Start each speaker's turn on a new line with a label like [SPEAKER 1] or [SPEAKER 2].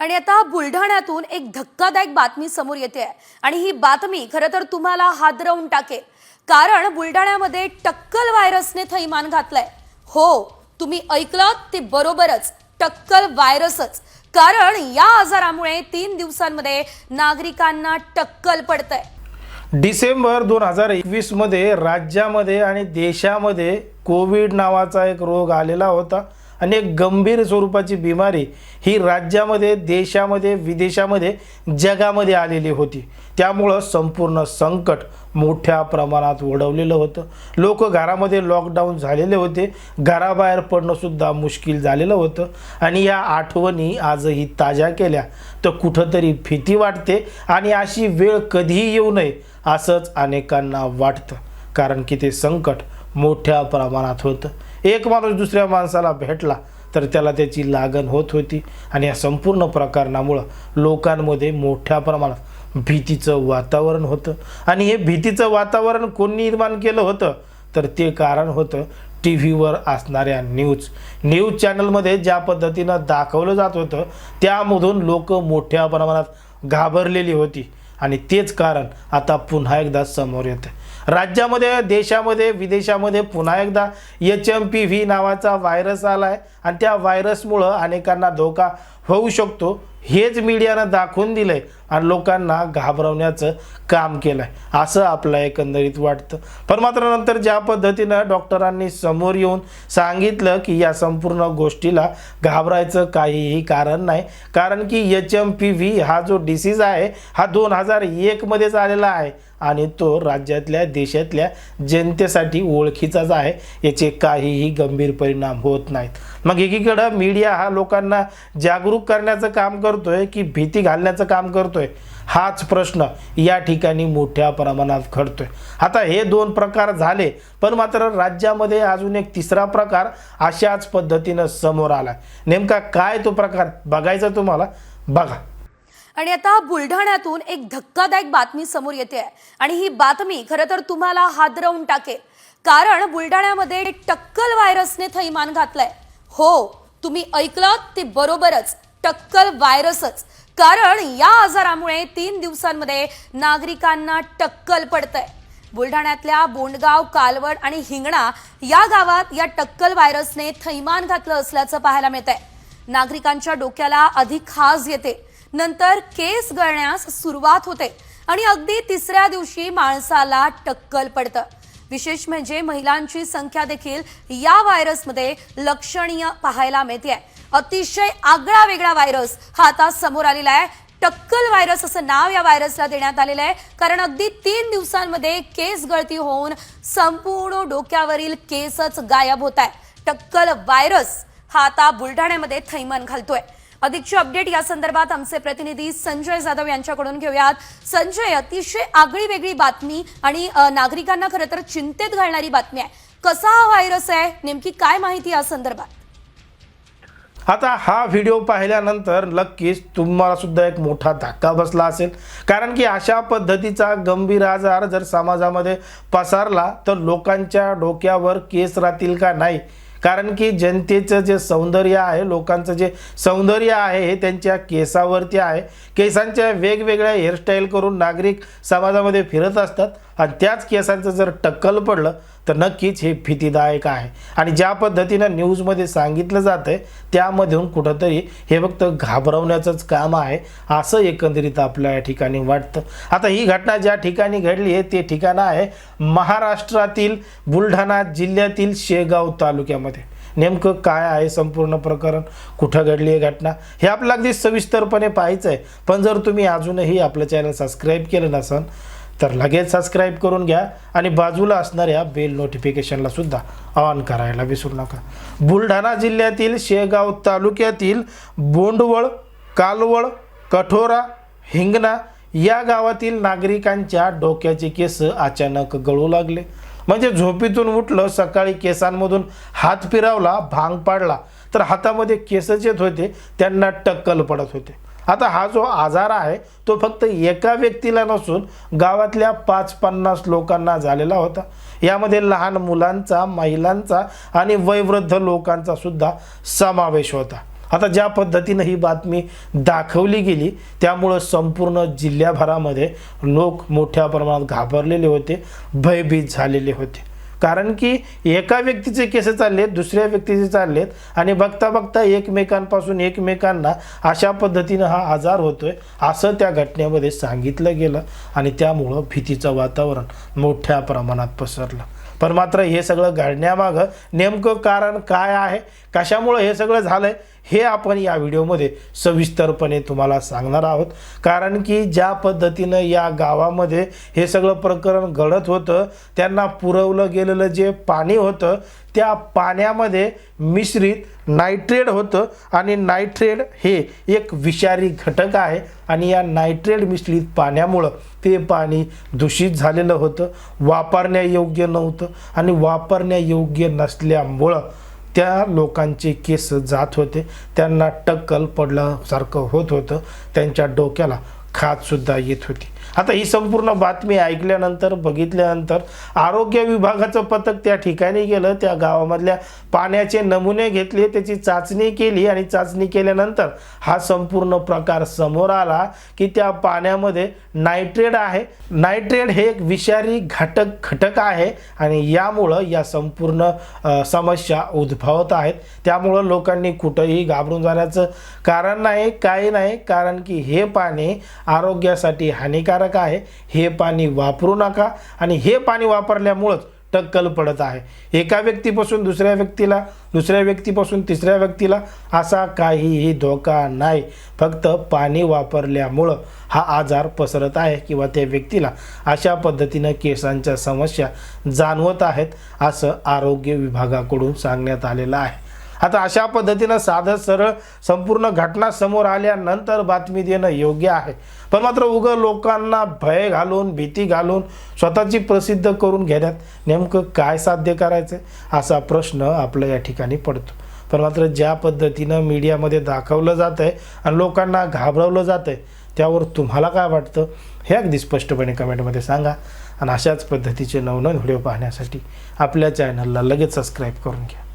[SPEAKER 1] आणि आता बुलढाण्यातून एक धक्कादायक बातमी समोर येते. आहे आणि ही बातमी खरं तर तुम्हाला हादरवून टाकेल. कारण बुलढाण्यामध्ये टक्कल व्हायरसने थैमान घातलंय. हो तुम्ही ऐकलं? ते बरोबरच. टक्कल व्हायरसच. कारण या आजारामुळे तीन दिवसांमध्ये नागरिकांना टक्कल पडतंय.
[SPEAKER 2] डिसेंबर दोन हजार एकवीसमध्ये राज्यामध्ये आणि देशामध्ये कोविड नावाचा एक रोग आलेला होता. आणि एक गंभीर स्वरूपाची बिमारी ही राज्यामध्ये देशामध्ये विदेशामध्ये जगामध्ये आलेली होती. त्यामुळं संपूर्ण संकट मोठ्या प्रमाणात ओढवलेलं होतं. लोक घरामध्ये लॉकडाऊन झालेले होते. घराबाहेर पडणंसुद्धा मुश्किल झालेलं होतं. आणि या आठवणी आजही ताज्या केल्या. तर कुठंतरी भीती वाटते आणि अशी वेळ कधीही येऊ नये असंच अनेकांना वाटतं. कारण की ते संकट मोठ्या प्रमाणात होतं. एक माणूस दुसऱ्या माणसाला भेटला तर त्याला त्याची लागण होत होती. आणि या संपूर्ण प्रकरणामुळं लोकांमध्ये मोठ्या प्रमाणात भीतीचं वातावरण होतं. आणि हे भीतीचं वातावरण कोणी निर्माण केलं होतं? तर ते कारण होतं टी व्हीवर असणाऱ्या न्यूज. न्यूज चॅनलमध्ये ज्या पद्धतीनं दाखवलं जात होतं त्यामधून लोक मोठ्या प्रमाणात घाबरलेली होती. आणि तेच कारण आता पुन्हा एकदा समोर येतं राज्यामध्ये देशामध्ये विदेशामध्ये पुन्हा एकदा एच एम पी व्ही नावाचा व्हायरस आला आहे आणि त्या व्हायरसमुळं अनेकांना धोका होऊ शकतो. हेच मीडियानं दाखवून दिलं आहे आणि लोकांना घाबरवण्याचं काम केलं आहे असं आपलं एकंदरीत वाटतं. पण मात्र नंतर ज्या पद्धतीनं डॉक्टरांनी समोर येऊन सांगितलं की या संपूर्ण गोष्टीला घाबरायचं काहीही कारण नाही कारण की एच एम पी व्ही हा जो डिसीज आहे हा दोन हजार एकमध्येच आलेला आहे. आणि तो राज्यातल्या देशातल्या जनतेसाठी ओळखीचाच आहे. याचे काहीही गंभीर परिणाम होत नाहीत. मग एकीकडं मीडिया हा लोकांना जागरूक करण्याचं काम करतोय की भीती घालण्याचं काम करतोय? हाच प्रश्न या ठिकाणी मोठ्या प्रमाणात घडतोय. आता हे दोन प्रकार झाले पण मात्र राज्यामध्ये अजून एक तिसरा प्रकार अशाच पद्धतीनं समोर आला नेमका काय तो प्रकार बघायचा तुम्हाला? बघा.
[SPEAKER 1] आणि आता बुलढाण्यातून एक धक्कादायक बातमी समोर येते. आहे आणि ही बातमी खरं तर तुम्हाला हादरवून टाकेल. कारण बुलढाण्यामध्ये टक्कल व्हायरसने थैमान घातलंय. हो तुम्ही ऐकलं ते बरोबरच. टक्कल व्हायरसच. कारण या आजारामुळे तीन दिवसांमध्ये नागरिकांना टक्कल पडतंय. बुलढाण्यातल्या बोंडगाव कालवड आणि हिंगणा या गावात या टक्कल व्हायरसने थैमान घातलं असल्याचं पाहायला मिळत आहे नागरिकांच्या डोक्याला अधिक खाज येते. नंतर केस गळण्यास सुरुवात होते आणि अगदी तिसऱ्या दिवशी माणसाला टक्कल पडतं. विशेष म्हणजे महिलांची संख्या देखील या व्हायरसमध्ये लक्षणीय पाहायला मिळते अतिशय आगळा वेगळा व्हायरस हा आता समोर आलेला आहे. टक्कल व्हायरस असं नाव या व्हायरसला देण्यात आलेलं आहे. कारण अगदी तीन दिवसांमध्ये केस गळती होऊन संपूर्ण डोक्यावरील केसच गायब होत आहे. टक्कल व्हायरस हा आता बुलढाण्यामध्ये थैमान घालतोय. अधिकची अपडेट या संदर्भात आमचे प्रतिनिधी संजय जाधव यांच्याकडून घेऊयात. संजय अतिशय आगळी वेगळी बातमी आणि नागरिकांना खरं तर चिंतेत घालणारी बातमी आहे. कसा हा व्हायरस आहे? नेमकी काय माहिती या संदर्भात?
[SPEAKER 2] आता हा व्हिडिओ पाहिल्यानंतर नक्कीच तुम्हाला सुद्धा एक मोठा धक्का बसला असेल. कारण की अशा पद्धतीचा गंभीर आजार जर समाजामध्ये पसरला तर लोकांच्या डोक्यावर केस राहतील का नाही? कारण की जनतेचं जे सौंदर्य आहे लोकांचं जे सौंदर्य आहे हे त्यांच्या केसावरती आहे. केसांच्या वेगवेगळ्या हेअरस्टाईल करून नागरिक समाजामध्ये फिरत असतात. आणि त्याच केसांचं जर टक्कल पडलं तर नक्कीच हे भीतीदायक आहे. आणि ज्या पद्धतीनं न्यूजमध्ये सांगितलं जातं आहे त्यामधून कुठंतरी हे फक्त घाबरवण्याचंच काम आहे असं एकंदरीत आपल्या या ठिकाणी वाटतं. आता ही घटना ज्या ठिकाणी घडली आहे ते ठिकाण आहे महाराष्ट्रातील बुलढाणा जिल्ह्यातील शेगाव तालुक्यामध्ये. नेमकं काय आहे संपूर्ण प्रकरण? कुठं घडली आहे घटना? हे आपल्याला अगदी सविस्तरपणे पाहायचं आहे पण जर तुम्ही अजूनही आपलं चॅनल सबस्क्राईब केलं नसन तर लगेच सबस्क्राईब करून घ्या आणि बाजूला असणाऱ्या बेल नोटिफिकेशनला सुद्धा ऑन करायला विसरू नका. बुलढाणा जिल्ह्यातील शेगाव तालुक्यातील बोंडवळ कालवळ कठोरा हिंगणा या गावातील नागरिकांच्या डोक्याचे केस अचानक गळू लागले. म्हणजे झोपीतून उठलं सकाळी केसांमधून हात फिरावला भांग पाडला तर हातामध्ये केसच येत होते त्यांना टक्कल पडत होते. आता हा जो आजार आहे तो फक्त एका व्यक्तीला नसून गावातल्या पाच पन्नास लोकांना झालेला होता. यामध्ये लहान मुलांचा महिलांचा आणि वयवृद्ध लोकांचा सुद्धा समावेश होता. आता ज्या पद्धतीनं ही बातमी दाखवली गेली त्यामुळं संपूर्ण जिल्ह्याभरामध्ये लोक मोठ्या प्रमाणात घाबरलेले होते भयभीत झालेले होते. कारण की एका व्यक्तीचे केस चाललेत दुसऱ्या व्यक्तीचे चाललेत आणि बघता बघता एकमेकांपासून एकमेकांना अशा पद्धतीनं हा आजार होतोय असं त्या घटनेमध्ये सांगितलं गेलं आणि त्यामुळं भीतीचं वातावरण मोठ्या प्रमाणात पसरलं. पण मात्र हे सगळं घडण्यामागं नेमकं कारण काय आहे? कशामुळं हे सगळं झालं आहे हे आपण या व्हिडिओमध्ये सविस्तरपणे तुम्हाला सांगणार आहोत. कारण की ज्या पद्धतीनं या गावामध्ये हे सगळं प्रकरण घडत होतं त्यांना पुरवलं गेलेलं जे पाणी होतं त्या पाण्यामध्ये मिश्रित नायट्रेट होतं आणि नायट्रेट हे एक विषारी घटक आहे आणि या नायट्रेट मिश्रित पाण्यामुळं ते पाणी दूषित झालेलं होतं. वापरण्यायोग्य नव्हतं आणि वापरण्यायोग्य नसल्यामुळं त्या लोकांचे केस जात होते. त्यांना टक्कल पडल्यासारखं होत होतं. त्यांच्या डोक्याला खातसुद्धा येत होती. आता ही संपूर्ण बातमी ऐकल्यानंतर बघितल्यानंतर आरोग्य विभागाचं पथक त्या ठिकाणी गेलं. त्या गावामधल्या पाण्याचे नमुने घेतले त्याची चाचणी केली आणि चाचणी केल्यानंतर हा संपूर्ण प्रकार समोर आला की त्या पाण्यामध्ये नायट्रेट आहे. नायट्रेट हे एक विषारी घटक घटक आहे आणि यामुळं या संपूर्ण समस्या उद्भवत आहेत. त्यामुळं लोकांनी कुठंही घाबरून जाण्याचं कारण नाही काही नाही. कारण की हे पाणी आरोग्यासाठी हानिकारक आहे. हे पाणी वापरू नका आणि हे पाणी वापरल्यामुळंच टक्कल पडत आहे. एका व्यक्तीपासून दुसऱ्या व्यक्तीला दुसऱ्या व्यक्तीपासून तिसऱ्या व्यक्तीला असा काहीही धोका नाही. फक्त पाणी वापरल्यामुळं हा आजार पसरत आहे किंवा त्या व्यक्तीला अशा पद्धतीनं केसांच्या समस्या जाणवत आहेत असं आरोग्य विभागाकडून सांगण्यात आलेलं आहे. आता अशा पद्धतीनं साधं सरळ संपूर्ण घटना समोर आल्यानंतर बातमी देणं योग्य आहे. पण मात्र उगं लोकांना भय घालून भीती घालून स्वतःची प्रसिद्ध करून घेण्यात नेमकं काय साध्य करायचं असा प्रश्न आपल्या या ठिकाणी पडतो. पण मात्र ज्या पद्धतीनं मीडियामध्ये दाखवलं जात आहे आणि लोकांना घाबरवलं जात आहे त्यावर तुम्हाला काय वाटतं? हे अगदी स्पष्टपणे कमेंटमध्ये सांगा. आणि अशाच पद्धतीचे नवनवीन व्हिडिओ पाहण्यासाठी आपल्या चॅनलला लगेच सबस्क्राईब करून घ्या.